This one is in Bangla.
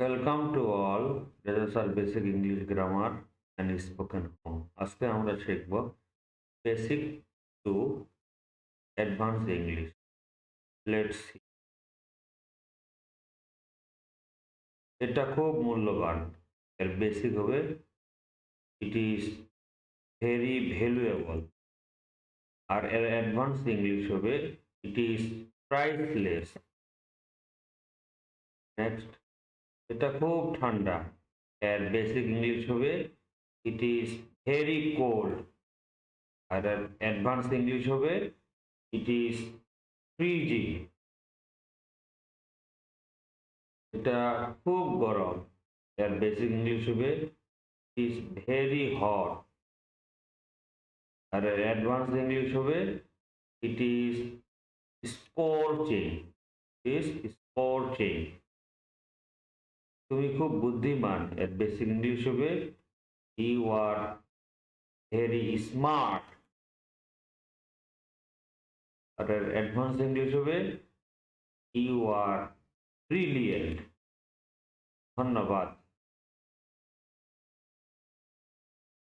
Welcome to all. These are basic English grammar and spoken form. আজকে আমরা শিখব basic to advance English let's এটা খুব মূল্যবান। এর বেসিক হবে ইট ইজ ভেরি ভ্যালুয়েবল আর এর অ্যাডভান্স ইংলিশ হবে ইট ইজ প্রাইসলেস নেক্সট এটা খুব ঠান্ডা। এর বেসিক ইংলিশ হবে ইট ইজ ভেরি কোল্ড আর এর অ্যাডভান্স ইংলিশ হবে ইট ইজ ফ্রিজি এটা খুব গরম। এর বেসিক ইংলিশ হবে ইট ইজ ভেরি হট আর এর অ্যাডভান্স ইংলিশ হবে ইট ইজ স্কোরচিং ইজ স্কোরচিং তুমি খুব বুদ্ধিমান, এর বেসিক ইংলিশ হবে ইউ আর ভেরি স্মার্ট আর এর অ্যাডভান্স ইংলিশ হবে ইউ আর ব্রিলিয়েন্ট ধন্যবাদ।